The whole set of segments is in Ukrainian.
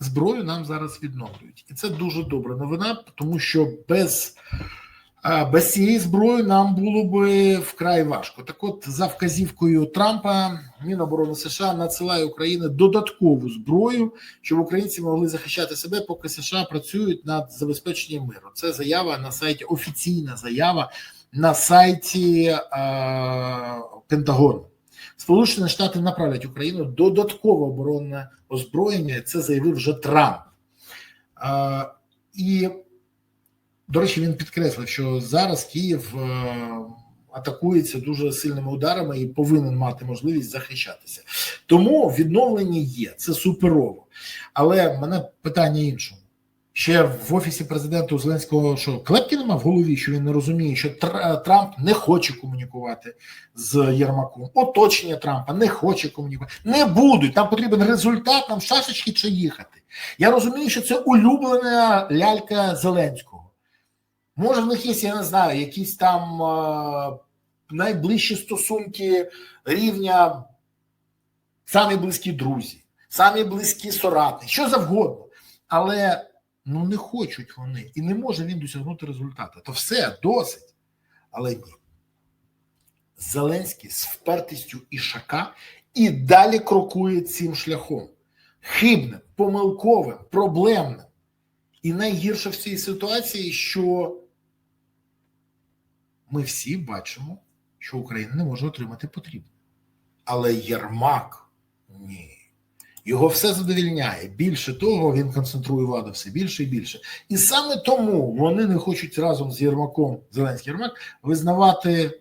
зброю нам зараз відновлюють, і це дуже добра новина, тому що без, без цієї зброї нам було би вкрай важко. Так, от за вказівкою Трампа, Міноборони США надсилає Україні додаткову зброю, щоб українці могли захищати себе, поки США працюють над забезпеченням миру. Це заява на сайті, офіційна заява на сайті е, Пентагону. Сполучені Штати направлять Україну додаткове оборонне озброєння. Це заявив вже Трамп. Е, і, до речі, він підкреслив, що зараз Київ е, атакується дуже сильними ударами і повинен мати можливість захищатися. Тому відновлення є, це суперово. Але мене питання іншому. Ще в офісі президента Зеленського, що клепки нема в голові, що він не розуміє, що Трамп не хоче комунікувати з Єрмаком. Оточення Трампа не хоче комунікувати. Не будуть. Там потрібен результат, нам шашечки чи їхати. Я розумію, що це улюблена лялька Зеленського. Може, в них є, я не знаю, якісь там е, найближчі стосунки рівня самі близькі друзі, самі близькі соратники, що завгодно. Але ну не хочуть вони, і не може він досягнути результату. То все досить. Але ні. Зеленський з впертістю ішака і далі крокує цим шляхом. Хибним, помилковим, проблемним. І найгірше в цій ситуації, що ми всі бачимо, що Україна не може отримати потрібне. Але Єрмак. Його все задовільняє. Більше того, він концентрує владу все більше і більше. І саме тому вони не хочуть разом з Єрмаком, Зеленський Єрмак, визнавати е,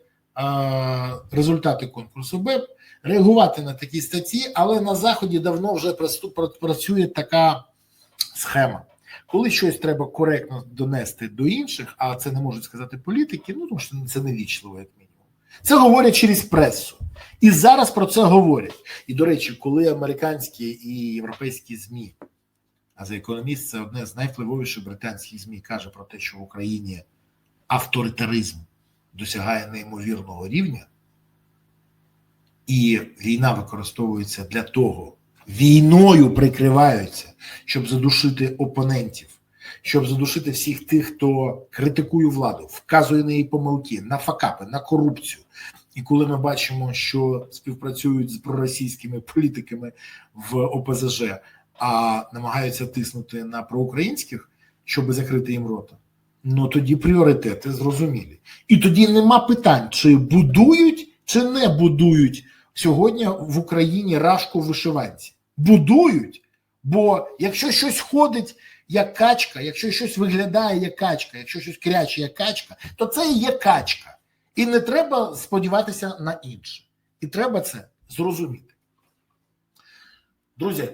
результати конкурсу БЕП, реагувати на такі статті, але на Заході давно вже працює така схема. Коли щось треба коректно донести до інших, а це не можуть сказати політики, ну тому що це невічливо, як мінімум. Це говорять через пресу. І зараз про це говорять. І до речі, коли американські і європейські ЗМІ, а за економіст це одне з найвпливовіших британських ЗМІ, каже про те, що в Україні авторитаризм досягає неймовірного рівня, і війна використовується для того, війною прикриваються, щоб задушити опонентів, щоб задушити всіх тих, хто критикує владу, вказує на її помилки, на факапи, на корупцію. І коли ми бачимо, що співпрацюють з проросійськими політиками в ОПЗЖ, а намагаються тиснути на проукраїнських, щоб закрити їм рота, ну тоді пріоритети зрозумілі. І тоді нема питань, чи будують, чи не будують сьогодні в Україні рашку вишиванці. Будують, бо якщо щось ходить як качка, якщо щось виглядає як качка, якщо щось кряче як качка, то це і є качка. І не треба сподіватися на інше. І треба це зрозуміти. Друзі,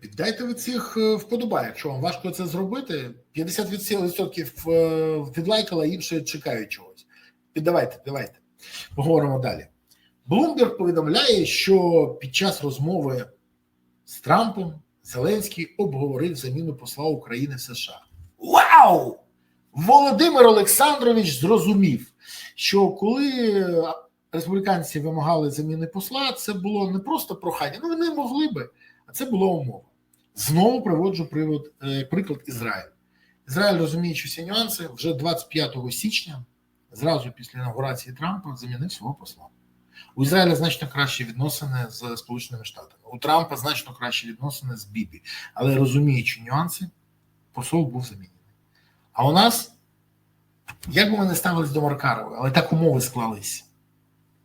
піддайте ви цих е, вподобай, якщо вам важко це зробити. 50% е, відлайкала, інші чекають чогось. Піддавайте, давайте. Поговоримо далі. Блумберг повідомляє, що під час розмови з Трампом Зеленський обговорив заміну посла України в США. Вау! Володимир Олександрович зрозумів, що коли республіканці вимагали заміни посла, це було не просто прохання, ну вони могли би, а це була умова. Знову приводжу привод, е, приклад Ізраїль. Ізраїль, розуміючи всі нюанси, вже 25 січня, зразу після інаугурації Трампа, замінив свого посла. У Ізраїля значно кращі відносини з Сполученими Штатами. У Трампа значно кращі відносини з Бібі. Але розуміючи нюанси, посол був замінений. А у нас, як би ми не ставились до Маркарової, але так умови склались.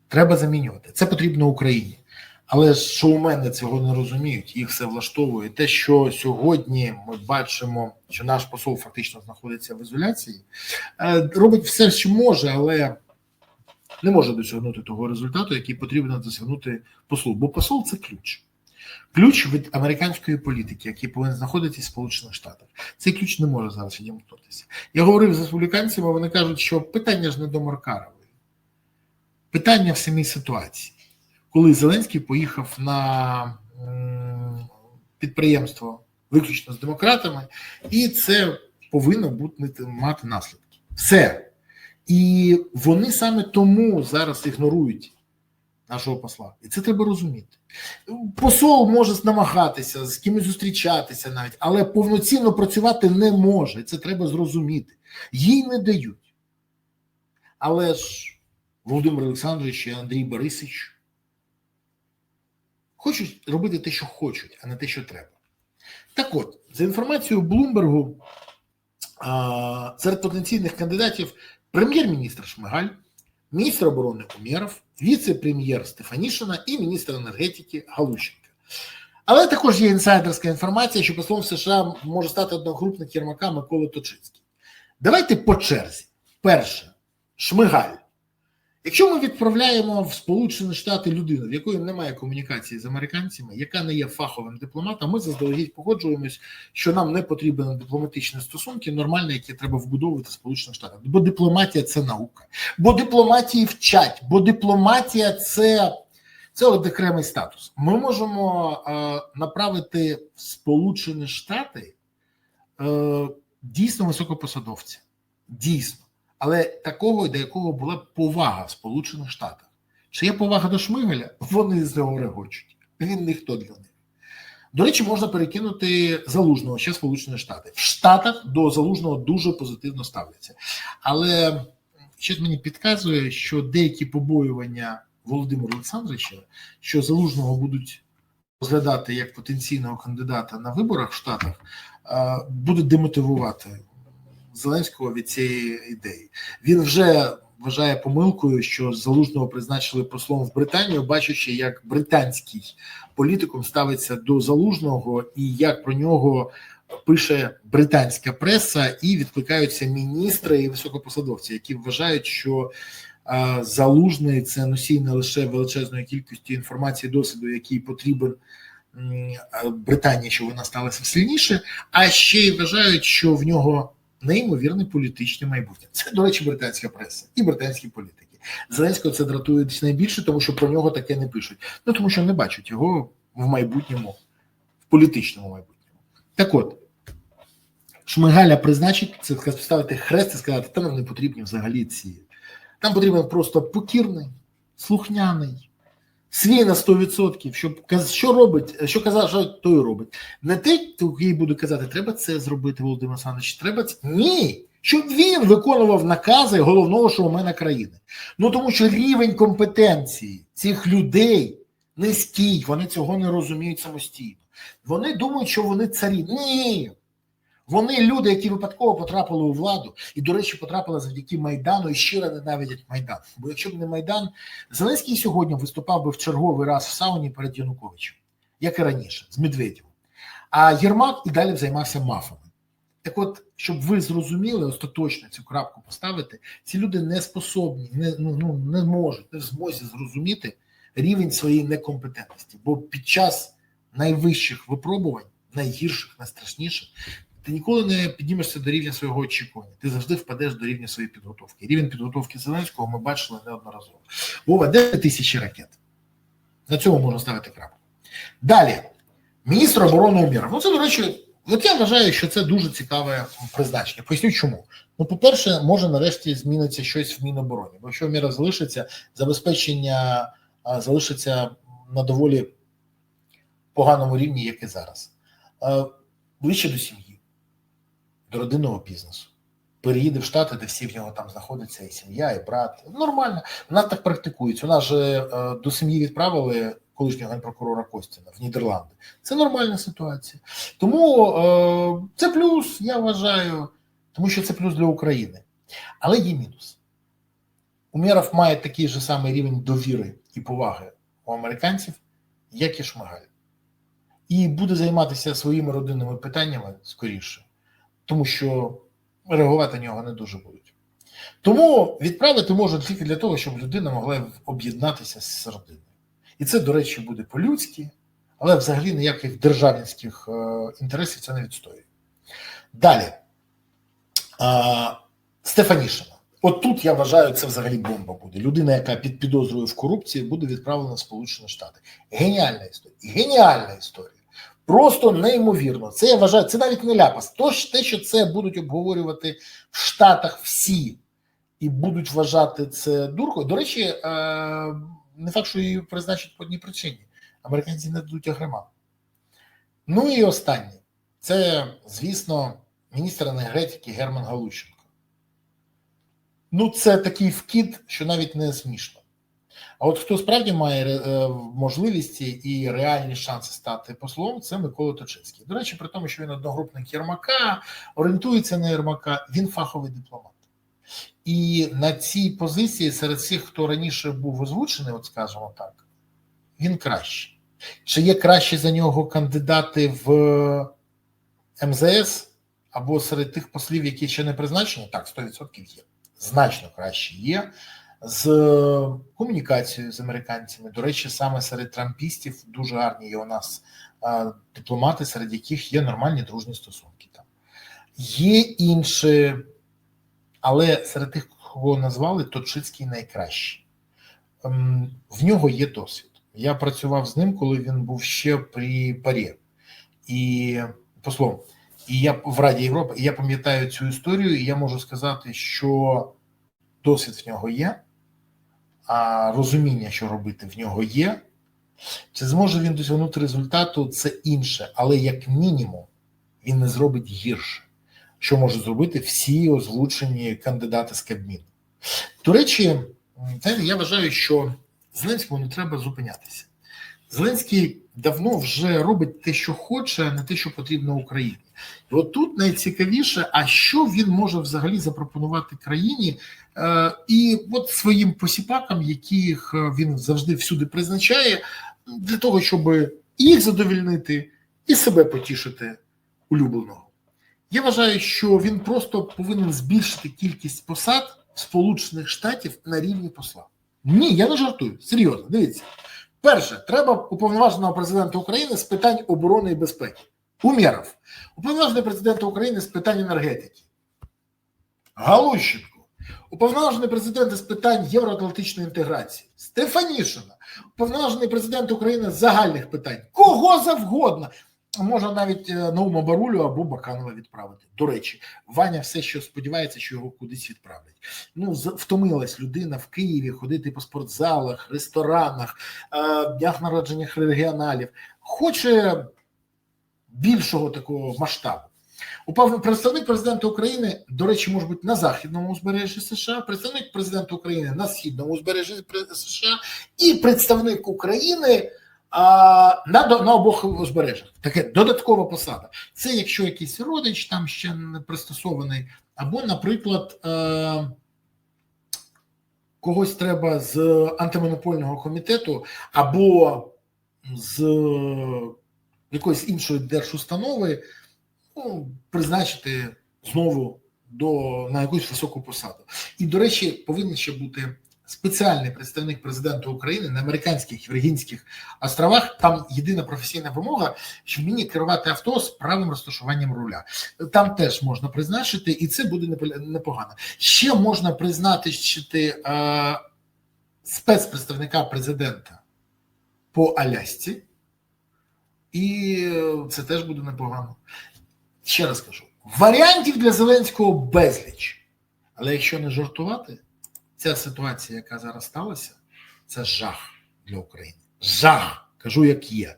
Треба замінювати. Це потрібно Україні. Але ж шоумени цього не розуміють, їх все влаштовує. Те, що сьогодні ми бачимо, що наш посол фактично знаходиться в ізоляції, е, робить все, що може, але не може досягнути того результату, який потрібно досягнути послу. Бо посол це ключ. Ключ від американської політики, який повинен знаходитися в Сполучених Штатах. Цей ключ не може зараз відімкнутися. Я говорив з республіканцями, вони кажуть, що питання ж не до Маркарової. Питання в самій ситуації. Коли Зеленський поїхав на підприємство виключно з демократами, і це повинно бути мати наслідки. Все. І вони саме тому зараз ігнорують нашого посла. І це треба розуміти. Посол може намагатися з кимось зустрічатися навіть, але повноцінно працювати не може. Це треба зрозуміти. Їй не дають. Але ж Володимир Олександрович і Андрій Борисович хочуть робити те, що хочуть, а не те, що треба. Так от, за інформацією Блумбергу, серед потенційних кандидатів прем'єр-міністр Шмигаль, міністр оборони Умєров, віце-прем'єр Стефанішина і міністр енергетики Галущенка. Але також є інсайдерська інформація, що послом США може стати одногрупник Єрмака Микола Точицький. Давайте по черзі. Перше, Шмигаль. Якщо ми відправляємо в Сполучені Штати людину, в якої немає комунікації з американцями, яка не є фаховим дипломатом, ми заздалегідь погоджуємось, що нам не потрібні дипломатичні стосунки, нормальні, які треба вбудовувати в Сполучених Штатах. Бо дипломатія це наука, бо дипломатії вчать, бо дипломатія це, це окремий статус. Ми можемо е, направити в Сполучені Штати е, дійсно високопосадовця. Дійсно але такого, до якого була повага в Сполучених Штатах. Чи є повага до Шмигаля? Вони з нього регочуть. Він ніхто для них. До речі, можна перекинути залужного ще Сполучені Штати. В Штатах до залужного дуже позитивно ставляться. Але щось мені підказує, що деякі побоювання Володимира Олександровича, що залужного будуть розглядати як потенційного кандидата на виборах в Штатах, будуть демотивувати Зеленського від цієї ідеї. Він вже вважає помилкою, що залужного призначили послом в Британію, бачачи, як британський політикум ставиться до залужного і як про нього пише британська преса, і відкликаються міністри і високопосадовці, які вважають, що залужний це носій не лише величезної кількості інформації, досвіду, який потрібен. Британії, щоб вона сталася сильніше, а ще й вважають, що в нього неймовірне політичне майбутнє. Це, до речі, британська преса і британські політики. Зеленського це дратує найбільше, тому що про нього таке не пишуть. Ну тому що не бачать його в майбутньому, в політичному майбутньому. Так от. Шмигаля призначить це поставити хрест і сказати, та нам не потрібні взагалі ці. Там потрібен просто покірний, слухняний, свій на 100%, щоб що робить, що казав, що той робить. Не те, який буде казати, треба це зробити, Володимир Олександрович, треба це. Ні. Щоб він виконував накази головного шоумена країни. Ну тому що рівень компетенції цих людей низький, вони цього не розуміють самостійно. Вони думають, що вони царі. Ні. Вони люди, які випадково потрапили у владу, і, до речі, потрапили завдяки Майдану і щиро ненавидять Майдан. Бо якщо б не Майдан, Зеленський сьогодні виступав би в черговий раз в сауні перед Януковичем, як і раніше, з Медведєвим. А Єрмак і далі займався мафами. Так от, щоб ви зрозуміли остаточно цю крапку поставити, ці люди не способні, не, ну, ну не можуть, не в змозі зрозуміти рівень своєї некомпетентності. Бо під час найвищих випробувань, найгірших, найстрашніших, ти ніколи не піднімешся до рівня свого очікування. Ти завжди впадеш до рівня своєї підготовки. Рівень підготовки Зеленського ми бачили неодноразово. Вова, де тисячі ракет? На цьому можна ставити крапку. Далі, міністр оборони Уміров. Ну, це, до речі, от я вважаю, що це дуже цікаве призначення. Поясню чому. Ну, по-перше, може нарешті зміниться щось в Мінобороні, бо якщо Уміров залишиться, забезпечення залишиться на доволі поганому рівні, як і зараз. Ближче до сім'ї до родинного бізнесу. Переїде в Штати, де всі в нього там знаходяться, і сім'я, і брат. Нормально. Нас так практикується. У нас же е, до сім'ї відправили колишнього генпрокурора Костіна в Нідерланди. Це нормальна ситуація. Тому е, це плюс, я вважаю, тому що це плюс для України. Але є мінус. Умєров має такий же самий рівень довіри і поваги у американців, як і Шмигаль. І буде займатися своїми родинними питаннями скоріше тому що реагувати на нього не дуже будуть. Тому відправити можуть тільки для того, щоб людина могла об'єднатися з родиною. І це, до речі, буде по-людськи, але взагалі ніяких державницьких е, інтересів це не відстоює. Далі. Стефанішина. От тут я вважаю, це взагалі бомба буде. Людина, яка під підозрою в корупції, буде відправлена в Сполучені Штати. Геніальна історія. Геніальна історія. Просто неймовірно. Це я вважаю, це навіть не ляпас. То те, що це будуть обговорювати в Штатах всі і будуть вважати це дуркою. До речі, е, не факт, що її призначать по одній причині. Американці не дадуть агрема. Ну і останнє. Це, звісно, міністр енергетики Герман Галущенко. Ну, це такий вкид, що навіть не смішно. А от хто справді має е, можливості і реальні шанси стати послом, це Микола Точицький. До речі, при тому, що він одногрупник Єрмака, орієнтується на Єрмака, він фаховий дипломат. І на цій позиції серед всіх, хто раніше був озвучений, от скажімо так, він кращий. Чи є кращі за нього кандидати в МЗС або серед тих послів, які ще не призначені? Так, 100% є. Значно краще є з комунікацією з американцями. До речі, саме серед трампістів дуже гарні є у нас дипломати, серед яких є нормальні дружні стосунки. Там є інші, але серед тих, кого назвали, Точицький найкращий. Ем, В нього є досвід. Я працював з ним, коли він був ще при парі і послом. І я в Раді Європи, і я пам'ятаю цю історію, і я можу сказати, що досвід в нього є, а розуміння, що робити, в нього є. Чи зможе він досягнути результату, це інше, але як мінімум він не зробить гірше, що можуть зробити всі озвучені кандидати з Кабміну. До речі, я вважаю, що Зеленському не треба зупинятися. Зеленський давно вже робить те, що хоче, а не те, що потрібно Україні. І от тут найцікавіше, а що він може взагалі запропонувати країні е, і от своїм посіпакам, яких е, він завжди всюди призначає, для того, щоб їх задовільнити і себе потішити улюбленого. Я вважаю, що він просто повинен збільшити кількість посад Сполучених Штатів на рівні посла. Ні, я не жартую. Серйозно, дивіться. Перше, треба уповноваженого президента України з питань оборони і безпеки. Умєров. Уповноважений президента України з питань енергетики. Галущенко. Уповноважений президент з питань євроатлантичної інтеграції. Стефанішина. Уповноважений президент України з загальних питань. Кого завгодно. Можна навіть е, Наума Барулю або Баканова відправити. До речі, Ваня все, що сподівається, що його кудись відправлять. Ну, втомилась людина в Києві ходити по спортзалах, ресторанах, е, днях народженнях регіоналів. Хоче більшого такого масштабу. Упав представник президента України, до речі, може бути на західному узбережжі США, представник президента України на східному узбережжі США і представник України а, на, на обох узбережжях. Таке додаткова посада. Це якщо якийсь родич там ще не пристосований, або, наприклад, е, когось треба з антимонопольного комітету, або з якоїсь іншої держустанови ну, призначити знову до, на якусь високу посаду. І, до речі, повинен ще бути спеціальний представник президента України на американських Віргінських островах. Там єдина професійна вимога, що вміє керувати авто з правим розташуванням руля. Там теж можна призначити, і це буде непогано. Ще можна призначити е, спецпредставника президента по Алясці, і це теж буде непогано. Ще раз кажу: варіантів для Зеленського безліч. Але якщо не жартувати, ця ситуація, яка зараз сталася, це жах для України. Жах, кажу, як є.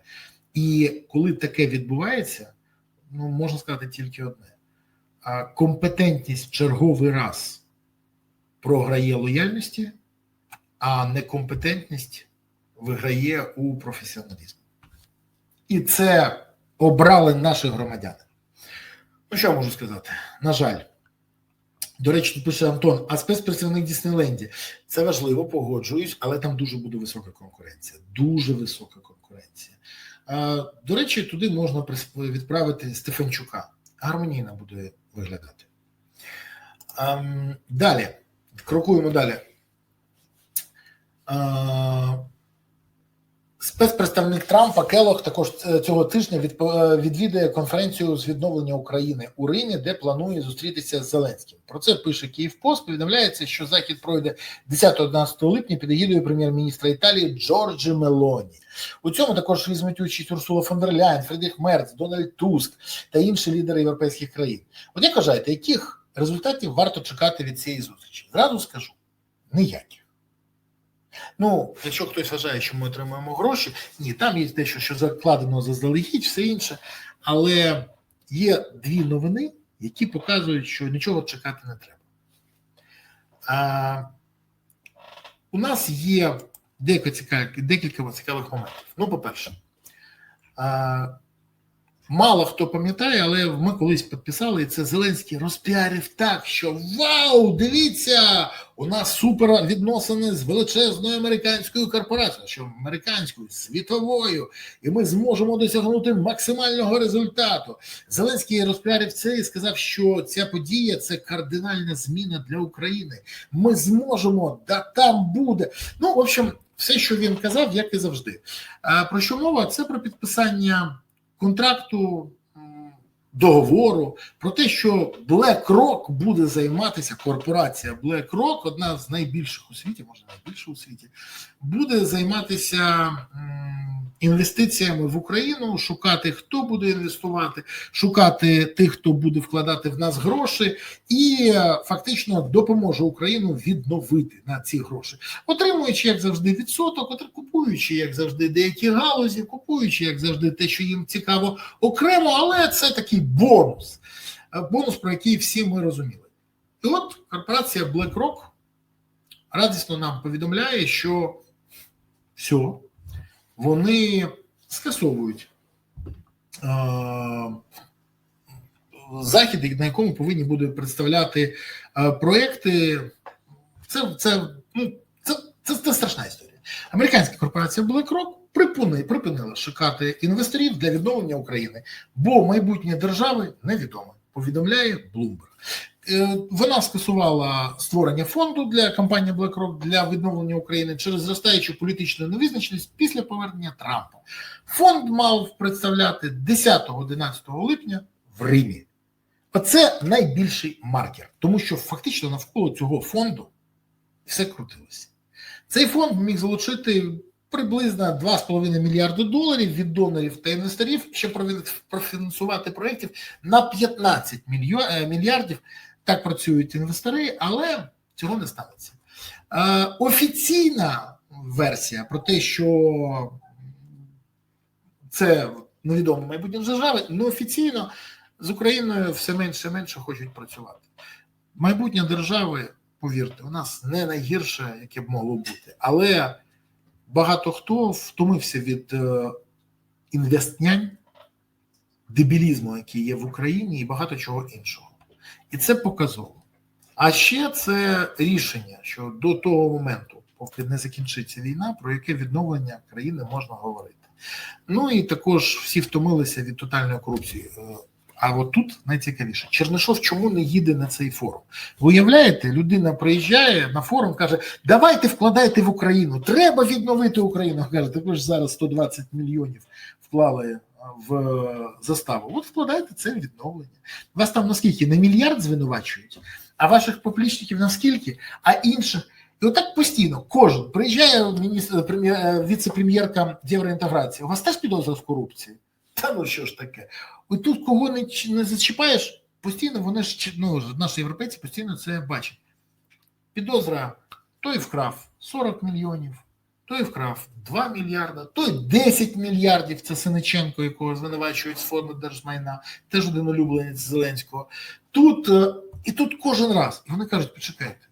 І коли таке відбувається, ну можна сказати тільки одне: а компетентність в черговий раз програє лояльності, а некомпетентність виграє у професіоналізмі. І це обрали наші громадяни. Ну, що я можу сказати? На жаль. До речі, тут пише Антон, а спецпрацівник Діснейленді. Це важливо, погоджуюсь, але там дуже буде висока конкуренція. Дуже висока конкуренція. Е, До речі, туди можна відправити Стефанчука. Гармонійно буде виглядати. Ем, Далі. Крокуємо далі. Спецпредставник Трампа Келох також е, цього тижня е, відвідає конференцію з відновлення України у Римі, де планує зустрітися з Зеленським. Про це пише Київпост. Повідомляється, що захід пройде 10-11 липня під егідою прем'єр-міністра Італії Джорджі Мелоні. У цьому також візьмуть участь Урсула фон дер Ляйн, Фредріх Мерц, Дональд Туск та інші лідери європейських країн. От як вважаєте, яких результатів варто чекати від цієї зустрічі? Зразу скажу ніяких. Ну, якщо хтось вважає, що ми отримуємо гроші, ні, там є дещо, що закладено заздалегідь, все інше. Але є дві новини, які показують, що нічого чекати не треба. А, у нас є декілька декілька цікавих моментів. Ну, по-перше, мало хто пам'ятає, але ми колись підписали, і це Зеленський розпіарив так, що вау, дивіться, у нас супер відносини з величезною американською корпорацією, що американською, світовою, і ми зможемо досягнути максимального результату. Зеленський розпіарив це і сказав, що ця подія це кардинальна зміна для України. Ми зможемо, да там буде. Ну, в общем, все, що він казав, як і завжди. Про що мова? Це про підписання контракту. Договору про те, що BlackRock буде займатися корпорація BlackRock, одна з найбільших у світі, може найбільша у світі, буде займатися інвестиціями в Україну, шукати, хто буде інвестувати, шукати тих, хто буде вкладати в нас гроші, і е, фактично допоможе Україну відновити на ці гроші, отримуючи, як завжди, відсоток, купуючи, як завжди, деякі галузі, купуючи, як завжди, те, що їм цікаво окремо, але це такий бонус, Е, бонус, про який всі ми розуміли. І от корпорація BlackRock радісно нам повідомляє, що все, вони скасовують е, захід, на якому повинні будуть представляти е, проекти. Це, це, ну, це, це, це страшна історія. Американська корпорація BlackRock припини, припинила шукати інвесторів для відновлення України, бо майбутнє держави невідоме, повідомляє. Е, Вона скасувала створення фонду для компанії BlackRock для відновлення України через зростаючу політичну невизначеність після повернення Трампа. Фонд мав представляти 10-11 липня в Римі. Оце найбільший маркер, тому що фактично навколо цього фонду все крутилося. Цей фонд міг залучити приблизно 2,5 мільярди доларів від донорів та інвесторів, щоб профінансувати проєктів на 15 е, мільярдів. Так працюють інвестори, але цього не станеться. Е, Офіційна версія про те, що це невідомо майбутнє держави, неофіційно з Україною все менше і менше хочуть працювати. Майбутнє держави, повірте, у нас не найгірше, яке б могло бути, але багато хто втомився від е, інвестнянь, дебілізму, який є в Україні, і багато чого іншого. І це показово. А ще це рішення, що до того моменту, поки не закінчиться війна, про яке відновлення країни можна говорити. Ну і також всі втомилися від тотальної корупції. Е, А от тут найцікавіше: Чернишов чому не їде на цей форум? Ви уявляєте, людина приїжджає на форум, каже: Давайте вкладайте в Україну, треба відновити Україну. Каже, також зараз 120 мільйонів вклали в е, заставу. От вкладайте це в відновлення. Вас там наскільки на мільярд звинувачують, а ваших поплічників наскільки, а інших. І отак постійно кожен приїжджає е, віце-прем'єрка євроінтеграції. У вас теж підозра в корупції? Та ну що ж таке? І тут кого не, не зачіпаєш, постійно вони ж ну, наші європейці постійно це бачать. Підозра той вкрав 40 мільйонів, той вкрав 2 мільярда, той 10 мільярдів. Це Синиченко, якого звинувачують з фонду держмайна, теж один улюбленець Зеленського. Тут е, і тут кожен раз. І вони кажуть: почекайте.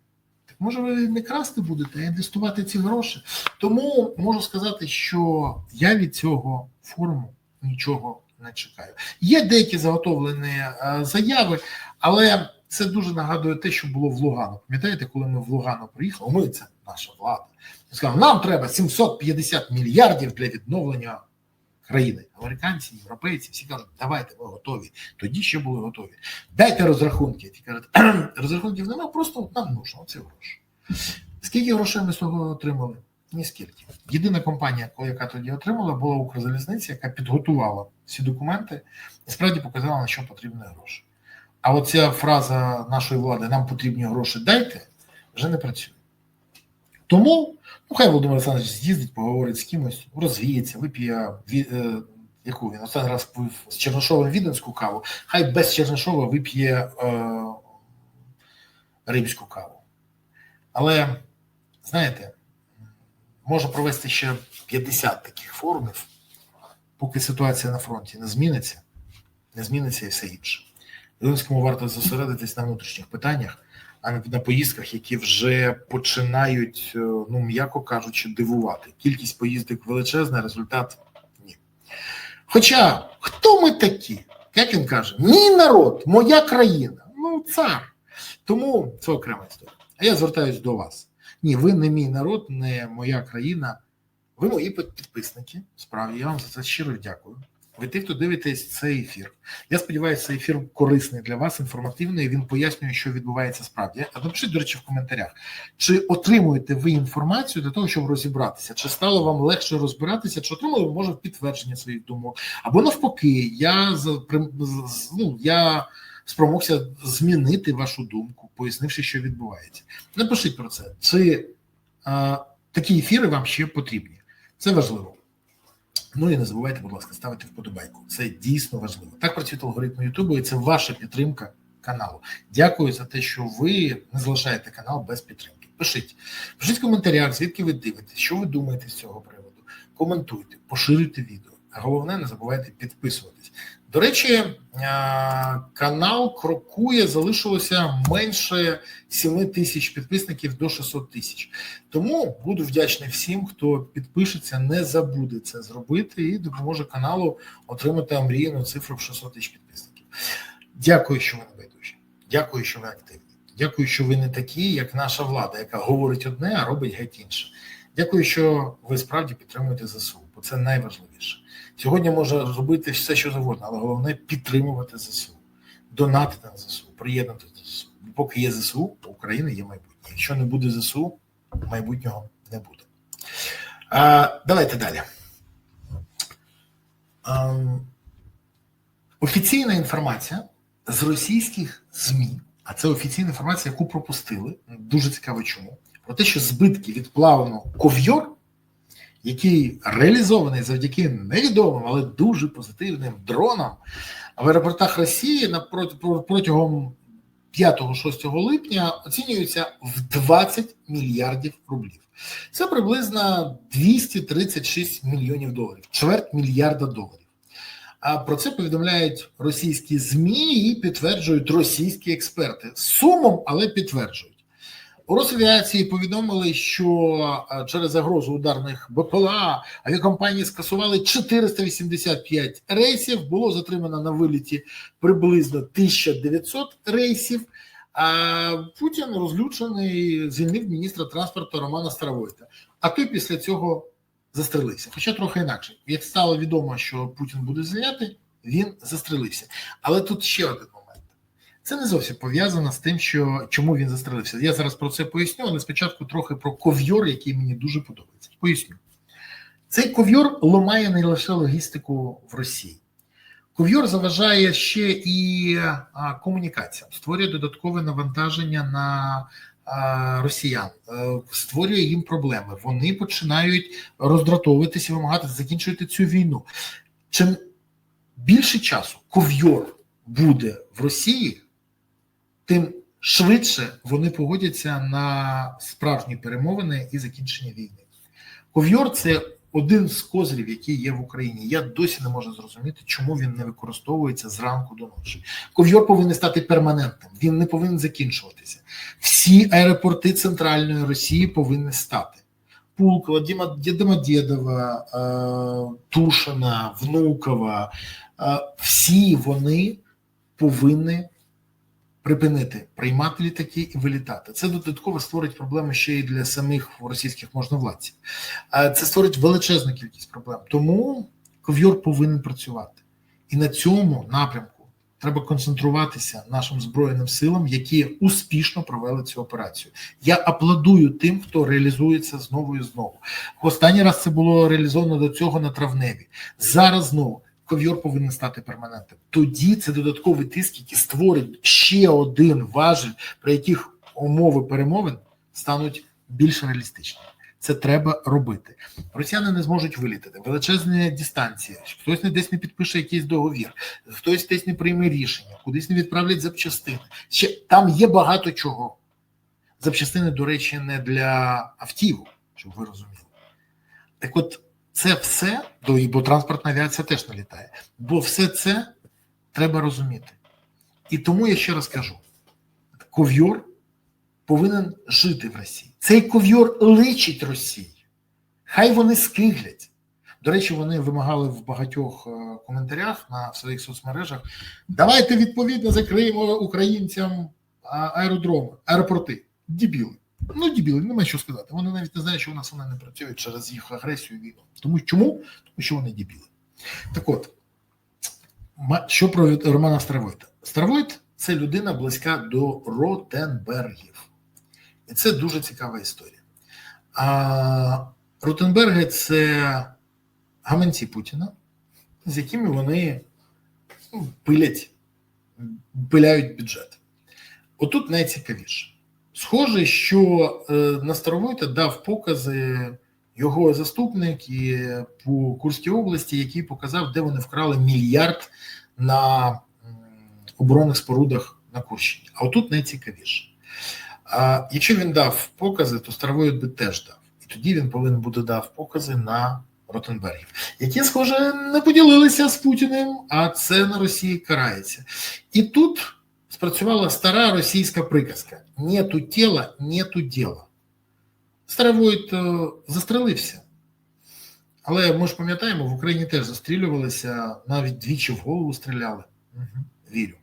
Може ви не красти будете, а інвестувати ці гроші. Тому можу сказати, що я від цього форуму нічого не чекаю. Є деякі заготовлені е, заяви, але це дуже нагадує те, що було в Лугану. Пам'ятаєте, коли ми в Лугану приїхали? Ми це наша влада. Сказав, нам треба 750 мільярдів для відновлення країни. Американці, європейці, всі кажуть, давайте ми готові. Тоді ще були готові. Дайте розрахунки. Ті кажуть, розрахунків немає, просто нам нужно оці гроші. Скільки грошей ми з того отримали? Ніскільки. Єдина компанія, яка тоді отримала, була Укрзалізниця, яка підготувала всі документи і справді показала, на що потрібні гроші. А оця фраза нашої влади нам потрібні гроші дайте вже не працює. Тому, ну хай Володимир Олександрович з'їздить, поговорить з кимось, розвіється, вип'є е, яку він останній раз пив з Чернишовим віденську каву, хай без Чернишова вип'є е, римську каву. Але знаєте, Можу провести ще 50 таких форумів, поки ситуація на фронті не зміниться, не зміниться і все інше. Зеленському варто зосередитись на внутрішніх питаннях, а не на поїздках, які вже починають, е, ну м'яко кажучи, дивувати. Кількість поїздок величезна, результат ні. Хоча хто ми такі? Як він каже, мій народ, моя країна, ну цар. Тому це окрема історія. А я звертаюсь до вас. Ні, ви не мій народ, не моя країна. Ви мої підписники. Справді я вам за це щиро дякую. Ви ті, хто дивитесь цей ефір. Я сподіваюся, цей ефір корисний для вас, інформативний. Він пояснює, що відбувається справді. А напишіть, до речі, в коментарях, чи отримуєте ви інформацію для того, щоб розібратися, чи стало вам легше розбиратися, чи отримали може підтвердження своїх думок, або навпаки, я ну, я спромогся змінити вашу думку, пояснивши, що відбувається. Напишіть про це. Чи а, такі ефіри вам ще потрібні? Це важливо. Ну і не забувайте, будь ласка, ставити вподобайку. Це дійсно важливо. Так працюють алгоритми Ютубу, і це ваша підтримка каналу. Дякую за те, що ви не залишаєте канал без підтримки. Пишіть, пишіть в коментарях, звідки ви дивитесь, що ви думаєте з цього приводу. Коментуйте, поширюйте відео. А головне, не забувайте підписуватись. До речі, канал крокує, залишилося менше 7 тисяч підписників до 600 тисяч. Тому буду вдячний всім, хто підпишеться, не забуде це зробити і допоможе каналу отримати омріяну цифру в 600 тисяч підписників. Дякую, що ви не байдужі. Дякую, що ви активні. Дякую, що ви не такі, як наша влада, яка говорить одне, а робить геть інше. Дякую, що ви справді підтримуєте ЗСУ, бо це найважливіше. Сьогодні може робити все, що завгодно, але головне підтримувати ЗСУ, донатити на ЗСУ, приєднати до ЗСУ. Поки є ЗСУ, у України є майбутнє. Якщо не буде ЗСУ, майбутнього не буде. А, Давайте далі. А, офіційна інформація з російських ЗМІ, а це офіційна інформація, яку пропустили. Дуже цікаво, чому про те, що збитки від плаваного ков'йор який реалізований завдяки невідомим, але дуже позитивним дронам в аеропортах Росії протягом 5-6 липня оцінюється в 20 мільярдів рублів. Це приблизно 236 мільйонів доларів, чверть мільярда доларів. А про це повідомляють російські змі і підтверджують російські експерти сумом, але підтверджують. У Росавіації повідомили, що через загрозу ударних БПЛА авіакомпанії скасували 485 рейсів. Було затримано на виліті приблизно 1900 рейсів. А Путін розлючений звільнив міністра транспорту Романа Старовойта. А той після цього застрелився. Хоча трохи інакше. Як стало відомо, що Путін буде звільняти, він застрелився. Але тут ще один момент. Це не зовсім пов'язано з тим, що чому він застрелився. Я зараз про це поясню, але спочатку трохи про ков'йор, який мені дуже подобається. Поясню. Цей ков'йор ламає не лише логістику в Росії. Ков'йор заважає ще і а, комунікаціям, створює додаткове навантаження на росіян, е, створює їм проблеми. Вони починають роздратовуватися, вимагати закінчувати цю війну. Чим більше часу ков'йор буде в Росії, тим швидше вони погодяться на справжні перемовини і закінчення війни. Ков'йор це один з козирів, який є в Україні. Я досі не можу зрозуміти, чому він не використовується зранку до ночі. Ков'йор повинен стати перманентним, він не повинен закінчуватися. Всі аеропорти центральної Росії повинні стати. Пулкова, Домодєдова, е, Тушина, Внукова. Е, всі вони повинні припинити приймати літаки і вилітати. Це додатково створить проблеми ще й для самих російських можновладців. Це створить величезну кількість проблем. Тому ков'йор повинен працювати. І на цьому напрямку треба концентруватися нашим збройним силам, які успішно провели цю операцію. Я аплодую тим, хто реалізується знову і знову. Останній раз це було реалізовано до цього на травневі. Зараз знову ков'йор повинен стати перманентним. Тоді це додатковий тиск, який створить ще один важель, при яких умови перемовин стануть більш реалістичними. Це треба робити. Росіяни не зможуть вилітати. Величезні дистанції. Хтось не десь не підпише якийсь договір, хтось десь не прийме рішення, кудись не відправлять запчастини. Ще там є багато чого. Запчастини, до речі, не для автівок, щоб ви розуміли. Так от, це все, бо транспортна авіація теж не літає. Бо все це треба розуміти. І тому я ще раз кажу: ков'йор повинен жити в Росії. Цей ков'йор личить Росії. Хай вони скиглять. До речі, вони вимагали в багатьох е, коментарях на в своїх соцмережах. Давайте відповідно закриємо українцям аеродроми, аеропорти. Дібіли. Ну, дібіли, нема що сказати. Вони навіть не знають, що у нас вони не працюють через їх агресію і війну. Тому чому? Тому що вони дібіли. Так от, що про Романа Старовойта? Старовойт це людина близька до Ротенбергів. І це дуже цікава історія. А Ротенберги це гаманці Путіна, з якими вони ну, пилять, пиляють бюджет. Отут найцікавіше. Схоже, що е, на Старовойта дав покази його заступник і по Курській області, який показав, де вони вкрали мільярд на оборонних спорудах на Курщині. А отут найцікавіше. А якщо він дав покази, то Старовойт би теж дав. І тоді він повинен буде дав покази на Ротенбергів, які, схоже, не поділилися з Путіним, а це на Росії карається. І тут спрацювала стара російська приказка: нету тіла, нету діла. Старовойт е, застрелився. Але ми ж пам'ятаємо, в Україні теж застрілювалися, навіть двічі в голову стріляли. Угу, вірю.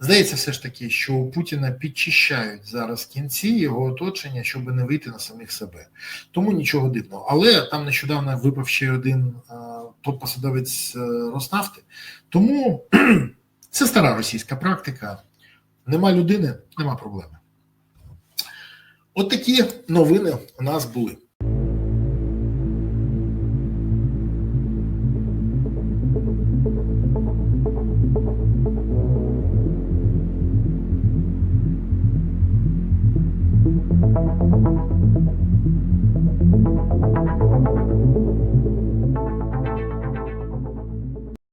Здається, все ж таки, що у Путіна підчищають зараз кінці його оточення, щоб не вийти на самих себе. Тому нічого дивного. Але там нещодавно випав ще один е, топ-посадовець е, Роснафти. Тому це стара російська практика. Нема людини, нема проблеми. От такі новини у нас були.